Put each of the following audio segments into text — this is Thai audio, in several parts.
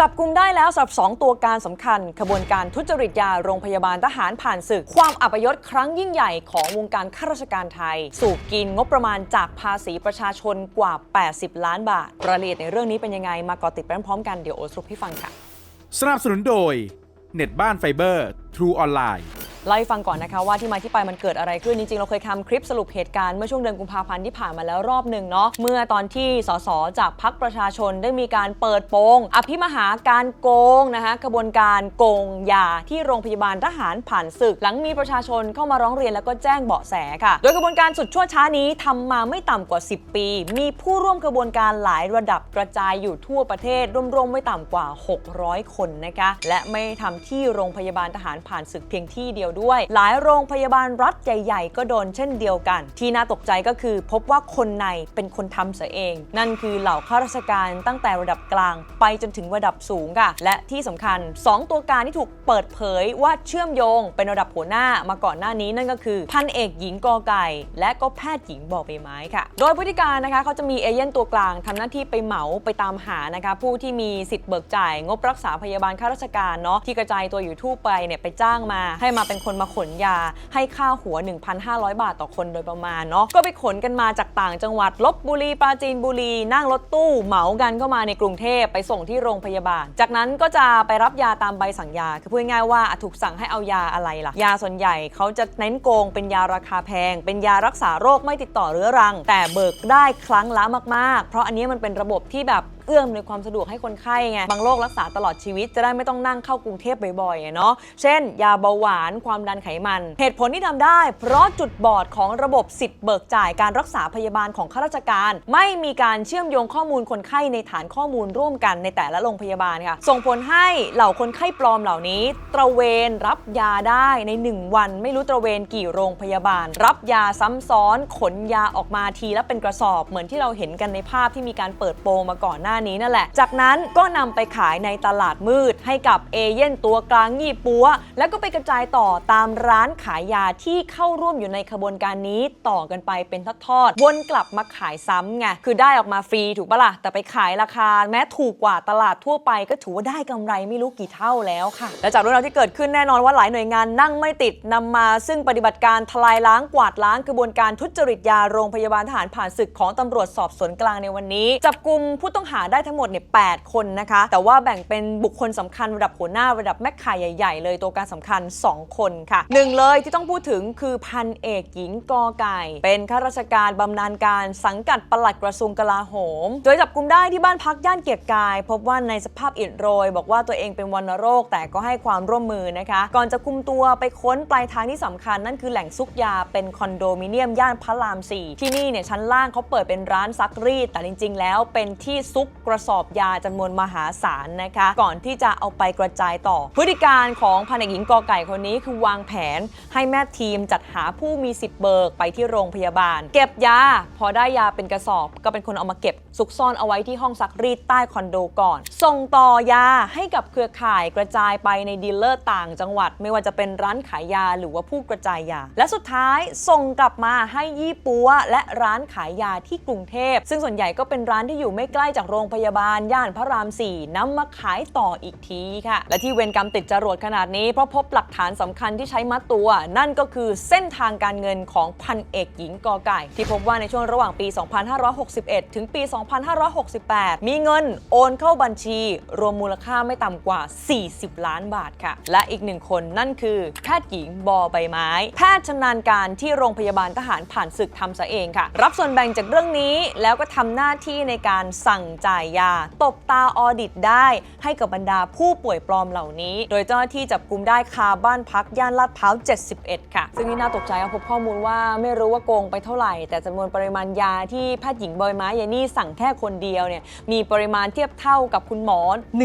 จับกลุ่มได้แล้วสำหรับ 2 ตัวการสำคัญ ขบวนการทุจริตยาโรงพยาบาลทหารผ่านศึก ความอัปยศครั้งยิ่งใหญ่ของวงการข้าราชการไทย สูบกินงบประมาณจากภาษีประชาชนกว่า 80 ล้านบาท รายละเอียดในเรื่องนี้เป็นยังไง มาก่อติดไปพร้อมๆกัน เดี๋ยวโอสรุปให้ฟังค่ะ สนับสนุนโดย เน็ตบ้านไฟเบอร์ ทรูออนไลน์ เล่าให้ฟังก่อนนะคะว่าที่มาที่ไปมันเกิดอะไรขึ้นจริงๆเราเคยทำคลิปสรุปเหตุการณ์เมื่อช่วงเดือนกุมภาพันธ์ที่ผ่านมาแล้วรอบหนึ่งเนาะเมื่อตอนที่สสจากพักประชาชนได้มีการเปิดโปงอภิมหาการโกงนะคะกระบวนการโกงยาที่โรงพยาบาลทหารผ่านศึก หลังมีประชาชนเข้ามาร้องเรียนแล้วก็แจ้งเบาะแสค่ะ โดยกระบวนการสุดชั่วช้านี้ทำมาไม่ต่ำกว่า 10 ปี มีผู้ร่วมกระบวนการหลายระดับกระจายอยู่ทั่วประเทศรวมๆไม่ต่ำกว่า 600 คนนะคะและไม่ได้ทำที่โรงพยาบาลทหารผ่านศึกเพียงที่เดียวด้วย หลายโรงพยาบาลรัฐใหญ่ ๆ ก็โดนเช่นเดียวกัน ที่น่าตกใจก็คือพบว่าคนในเป็นคนทำเสียเอง นั่นคือเหล่าข้าราชการตั้งแต่ระดับกลาง ไปจนถึงระดับสูงค่ะ และที่สำคัญ 2 ตัวการที่ถูกเปิดเผยว่าเชื่อมโยงเป็นระดับหัวหน้ามาก่อนหน้านี้นั่นก็คือพันเอกหญิงกอไก่ และก็แพทย์หญิงบอใบไม้ค่ะ โดยพฤติการนะคะเขาจะมีเอเย่นตัวกลางทำหน้าที่ไปเหมาไปตามหานะคะผู้ที่มีสิทธิ์เบิกจ่าย งบรักษาพยาบาลข้าราชการเนาะที่กระจายตัวอยู่ทั่วไปเนี่ยไปจ้างมา ให้มาเป็นคนมาขนยาให้ค่าหัว 1,500 บาทต่อคนโดยประมาณเนาะก็ไปขนกันมาจากต่างจังหวัดลบบุรีปราจีนบุรีนั่งรถตู้เหมากันเข้ามาในกรุงเทพไปส่งที่โรงพยาบาล จากนั้นก็จะไปรับยาตามใบสั่งยาคือพูดง่ายว่าถูกสั่งให้เอายาอะไรล่ะ ยาส่วนใหญ่เขาจะเน้นโกงเป็นยาราคาแพง เป็นยารักษาโรคไม่ติดต่อเรื้อรัง แต่เบิกได้ครั้งละมากๆ เพราะอันนี้มันเป็นระบบที่แบบ เอื้อมในวยความสะดวกให้คนไข้ไง บางโรครักษาตลอดชีวิตจะได้ไม่ต้องนั่งเข้ากรุงเทพบ่อยๆเนาะ เช่น ยาเบาหวาน ความดันไขมัน เหตุผลที่ทำได้ เพราะจุดบอดของระบบสิทธิ์เบิกจ่ายการรักษาพยาบาลของข้าราชการ ไม่มีการเชื่อมโยงข้อมูลคนไข้ในฐานข้อมูลร่วมกันในแต่ละโรงพยาบาลค่ะ ส่งผลให้เหล่าคนไข้ปลอมเหล่านี้ ตระเวนรับยาได้ใน 1 วัน ไม่รู้ตระเวนกี่โรงพยาบาล รับยาซ้ำซ้อน ขนยาออกมาทีละเป็นกระสอบเหมือนที่เราเห็นกันในภาพที่มีการเปิดโปงมาก่อนหน้านี้นั่นแหละ จากนั้นก็นำไปขายในตลาดมืด ให้กับเอเย่นตัวกลางยี่ปัว แล้วก็ไปกระจายต่อตามร้านขายยาที่เข้าร่วมอยู่ในขบวนการนี้ต่อกันไปเป็นทอดๆวนกลับมาขายซ้ำไงคือได้ออกมาฟรีถูกปะล่ะแต่ไปขายราคา แม้ถูกกว่าตลาดทั่วไปก็ถือว่าได้กำไรไม่รู้กี่เท่าแล้วค่ะ และจากเรื่องราวที่เกิดขึ้นแน่นอนว่าหลายหน่วยงานนั่งไม่ติดนำมา ซึ่งปฏิบัติการทลายล้างกวาดล้างกระบวนการทุจริตยาโรงพยาบาลทหารผ่านศึกของตำรวจสอบสวนกลางในวันนี้ จับกลุ่มผู้ต้องหาได้ทั้งหมดเนี่ย8คนนะคะ แต่ว่าแบ่งเป็นบุคคลสำคัญระดับหัวหน้าระดับแม่ข่ายใหญ่ ๆ เลยตัวการสำคัญ 2 คนค่ะหนึ่งเลยที่ต้องพูดถึงคือพันเอกหญิงกอไก่ เป็นข้าราชการบำนาญการสังกัดปลัดกระทรวงกลาโหม โดยจับกลุ่มได้ที่บ้านพักย่านเกียรติกาย พบว่าในสภาพอิดโรย บอกว่าตัวเองเป็นวัณโรค แต่ก็ให้ความร่วมมือนะคะ ก่อนจะคุมตัวไปค้นปลายทางที่สำคัญนั่นคือแหล่งซุกยาเป็นคอนโดมิเนียมย่านพระราม 4 ที่นี่เนี่ยชั้นล่างเขาเปิดเป็นร้านซักรีดแต่จริง ๆ แล้วเป็นที่ซุกกระสอบยาจำนวนมหาศาลนะคะ ก่อนที่จะเอาไปกระจายต่อ พฤติการของพันเอกหญิงกอไก่คนนี้คือวางแผนให้แม่ทีมจัดหาผู้มีสิทธิ์เบิกไปที่โรงพยาบาล เก็บยา พอได้ยาเป็นกระสอบ ก็เป็นคนเอามาเก็บซุกซ่อนเอาไว้ที่ห้องซักรีดใต้คอนโดก่อน ส่งต่อยาให้กับเครือข่ายกระจายไปในดีลเลอร์ต่างจังหวัด ไม่ว่าจะเป็นร้านขายยาหรือว่าผู้กระจายยา และสุดท้ายส่งกลับมาให้ยี่ปัวและร้านขายยาที่กรุงเทพ ซึ่งส่วนใหญ่ก็เป็นร้านที่อยู่ไม่ใกล้จากโรงงพยาบาลย่านพระราม 4นำมาขายต่ออีกทีค่ะ และที่เวรกรรมติดจรวดขนาดนี้เพราะพบหลักฐานสำคัญที่ใช้มัดตัว นั่นก็คือเส้นทางการเงินของพันเอกหญิงกอไก่ ที่พบว่าในช่วงระหว่างปี 2561 ถึงปี 2568 มีเงินโอนเข้าบัญชี รวมมูลค่าไม่ต่ำกว่า 40 ล้านบาทค่ะ และอีกหนึ่งคนนั่นคือแพทย์หญิงบอใบไม้ แพทย์ชำนาญการที่โรงพยาบาลทหารผ่านศึกทำซะเองค่ะ รับส่วนแบ่งจากเรื่องนี้แล้วก็ทำหน้าที่ในการสั่งจ่ายยา ตบตาออดิตได้ ให้กับบรรดาผู้ป่วยปลอมเหล่านี้ โดยเจ้าหน้าที่จับกุมได้คาบ้านพักย่านลาดพร้าว 71 ค่ะ ซึ่งนี่น่าตกใจเอาพบข้อมูลว่าไม่รู้ว่าโกงไปเท่าไหร่ แต่จำนวนปริมาณยาที่แพทย์หญิงบอยไม้ยานี่สั่งแค่คนเดียวเนี่ยมีปริมาณเทียบเท่ากับคุณหมอ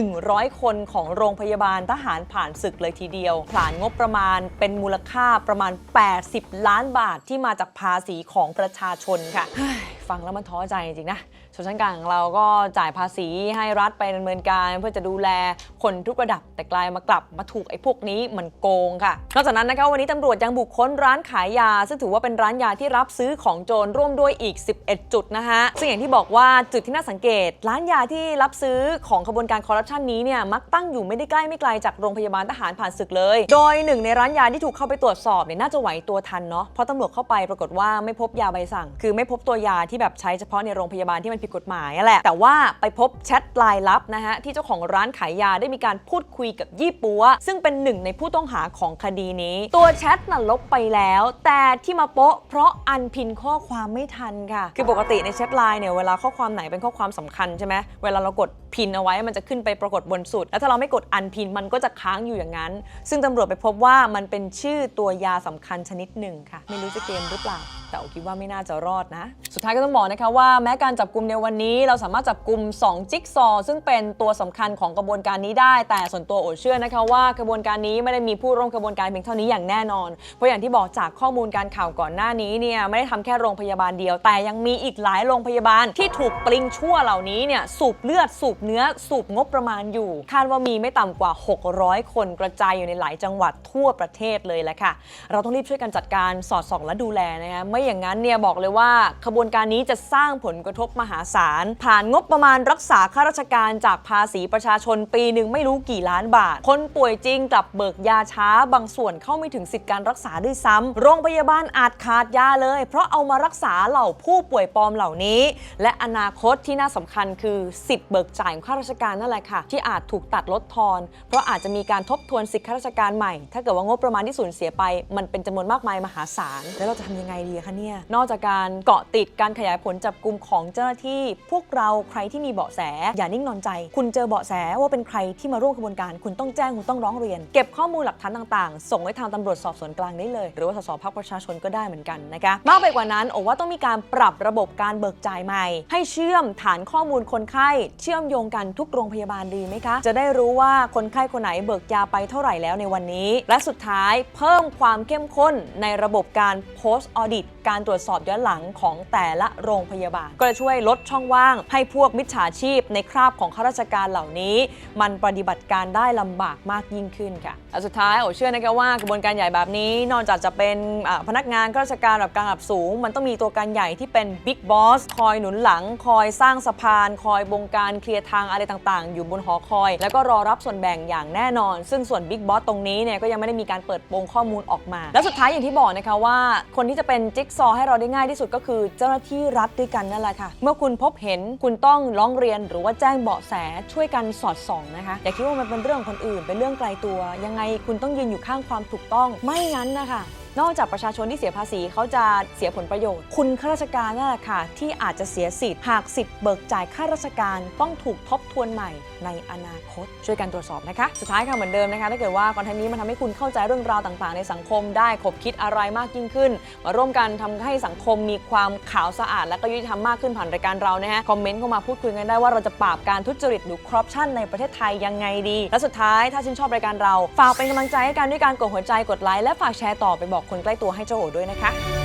100 คนของโรงพยาบาลทหารผ่านศึกเลยทีเดียวผลานงบประมาณเป็นมูลค่าประมาณ 80 ล้านบาทที่มาจากภาษีของประชาชนค่ะ ฟังแล้วมันท้อใจจริงๆนะ นชั้นกลางของเราก็จ่ายภาษีให้รัฐไปดำเนินการ เพื่อจะดูแลคนทุกระดับแต่กลายมากลับมาถูกไอ้พวกนี้มันโกงค่ะ นอกจากนั้นนะคะวันนี้ตำรวจยังบุกค้นร้านขายยา ซึ่งถือว่าเป็นร้านยาที่รับซื้อของโจรร่วมด้วยอีก 11 จุดนะคะซึ่งอย่างที่บอกว่าจุดที่น่าสังเกต ร้านยาที่รับซื้อของขบวนการคอร์รัปชันนี้เนี่ยมักตั้งอยู่ไม่ได้ใกล้ไม่ไกลจากโรงพยาบาลทหารผ่านศึกเลย โดยหนึ่งในร้านยาที่ถูกเข้าไปตรวจสอบเนี่ยน่าจะไหวตัวทันเนาะเพราะตำรวจเข้าไปปรากฏว่าไม่พบยาใบสั่ง คือไม่พบตัวยาที่แบบใช้เฉพาะในโรงพยาบาลที่มันผิดกฎหมายอะแหละ แต่ว่าไปพบแชทไลน์ลับนะฮะที่เจ้าของร้านขายยาได้มีการพูดคุยกับยี่ปัว ซึ่งเป็นหนึ่งในผู้ต้องหาของคดีนี้ ตัวแชทน่ะลบไปแล้ว แต่ที่มาโป๊ะเพราะอันพินข้อความไม่ทันค่ะ คือปกติในแชทไลน์เนี่ยเวลาข้อความไหนเป็นข้อความสำคัญใช่ไหมเวลาเรากดพินเอาไว้มันจะขึ้นไปปรากฏบนสุด แล้วถ้าเราไม่กดอันพินมันก็จะค้างอยู่อย่างนั้น ซึ่งตำรวจไปพบว่ามันเป็นชื่อตัวยาสำคัญชนิดหนึ่งค่ะ ไม่รู้จะเกมหรือเปล่า แต่โอคิดว่าไม่น่าจะรอดนะ สุดท้ายก็ต้องบอกนะคะว่าแม้การจับกลุ่มในวันนี้ เราสามารถจับกลุ่ม2จิ๊กซอว์ซึ่งเป็นตัวสำคัญของกระบวนการนี้ได้ แต่ส่วนตัวโอเชื่อนะคะว่ากระบวนการนี้ไม่ได้มีผู้ร่วมกระบวนการเพียงเท่านี้อย่างแน่นอน เพราะอย่างที่บอกจากข้อมูลการข่าวก่อนหน้านี้เนี่ยไม่ได้ทำแค่โรงพยาบาลเดียว แต่ยังมีอีกหลายโรงพยาบาลที่ถูกปลิงชั่วเหล่านี้เนี่ยสูบเลือดสูบเนื้อสูบงบประมาณอยู่ คาดว่ามีไม่ต่ำกว่า 600 คนกระจายอยู่ในหลายจังหวัดทั่วประเทศเลยแหละค่ะ เราต้องรีบช่วยกันจัดการสอดส่องและดูแลนะคะไม่อย่างนั้นเนี่ยบอกเลยว่าขบวนการนี้จะสร้างผลกระทบมหาศาล ผ่านงบประมาณรักษาข้าราชการจากภาษีประชาชนปีหนึ่งไม่รู้กี่ล้านบาท คนป่วยจริงกลับเบิกยาช้า บางส่วนเข้าไม่ถึงสิทธิการรักษาด้วยซ้ำโรงพยาบาลอาจขาดยาเลย เพราะเอามารักษาเหล่าผู้ป่วยปลอมเหล่านี้ และอนาคตที่น่าสำคัญคือสิทธิ์เบิกจ่ายของข้าราชการนั่นแหละค่ะ ที่อาจถูกตัดลดทอน เพราะอาจจะมีการทบทวนสิทธิข้าราชการใหม่ ถ้าเกิดว่างบประมาณที่สูญเสียไป มันเป็นจำนวนมากมายมหาศาล แล้วเราจะทำยังไงดีคะเนี่ย นอกจากการเกาะติดการขยายผลจับกลุ่มของเจ้าหน้าที่ พวกเราใครที่มีเบาะแส อย่านิ่งนอนใจ คุณเจอเบาะแสว่าเป็นใครที่มาร่วมขบวนการ คุณต้องแจ้งคุณต้องร้องเรียน เก็บข้อมูลหลักฐานต่างๆ ส่งไว้ทางตำรวจสอบสวนกลางได้เลย หรือว่าสสพักประชาชนก็ได้เหมือนกันนะคะมากไปกว่านั้นโอว่าต้องมีการปรับระบบการเบิกจ่ายใหม่ ให้เชื่อมฐานข้อมูลคนไข้ เชื่อมโยงกันทุกโรงพยาบาลดีไหมคะ จะได้รู้ว่าคนไข้คนไหนเบิกยาไปเท่าไหร่แล้วในวันนี้ และสุดท้ายเพิ่มความเข้มข้นในระบบการ post audit การตรวจสอบย้อนหลังของแต่ละโรงพยาบาล ก็จะช่วยลดช่องว่าง ให้พวกมิจฉาชีพในคราบของข้าราชการเหล่านี้ มันปฏิบัติการได้ลำบากมากยิ่งขึ้นค่ะและสุดท้ายโอเชื่อนะคะว่ากระบวนการใหญ่แบบนี้ นอกจากจะเป็นพนักงานข้าราชการแบบกลางระดับสูง มันต้องมีตัวการใหญ่ที่เป็นบิ๊กบอสคอยหนุนหลัง คอยสร้างสะพาน คอยบงการเคลียร์ทางอะไรต่างๆ อยู่บนหอคอย แล้วก็รอรับส่วนแบ่งอย่างแน่นอน ซึ่งส่วนบิ๊กบอสตรงนี้เนี่ยก็ยังไม่ได้มีการเปิดโปงข้อมูลออกมา และสุดท้ายอย่างที่บอกนะคะว่า คนที่จะเป็นจิ๊กซอให้เราได้ง่ายที่สุดก็คือเจ้าหน้าที่รัฐด้วยกันนั่นแหละค่ะ เมื่อคุณพบเห็นคุณต้องร้องเรียนหรือว่าแจ้งเบาะแสช่วยกันสอดส่องนะคะอย่าคิดว่ามันเป็นเรื่องคนอื่นเป็นเรื่องไกลตัว ยังไงคุณต้องยืนอยู่ข้างความถูกต้องไม่งั้นนะคะ นอกจากประชาชนที่เสียภาษีเขาจะเสียผลประโยชน์ คุณข้าราชการนั่นแหละค่ะที่อาจจะเสียสิทธิ์หากสิทธิ์เบิกจ่ายข้าราชการต้องถูกทบทวนใหม่ในอนาคต ช่วยกันตรวจสอบนะคะ สุดท้ายค่ะเหมือนเดิมนะคะถ้าเกิดว่าคอนเทนต์นี้มันทำให้คุณเข้าใจเรื่องราวต่างๆ ในสังคมได้ขบคิดอะไรมากยิ่งขึ้น มาร่วมกันทำให้สังคมมีความขาวสะอาด และก็ยุติธรรมมากขึ้นผ่านรายการเรานะฮะคอมเมนต์เข้ามาพูดคุยกันได้ว่าเราจะปราบการทุจริตหรือคอร์รัปชันในประเทศไทยยังไงดี และสุดท้ายถ้าชื่นชอบรายการเราฝากเป็นกำลังใจให้กันด้วยการกดหัวใจกดไลค์และฝากแชร์ต่อไปบอกคนใกล้ตัวให้เจ้าโอด้วยนะคะ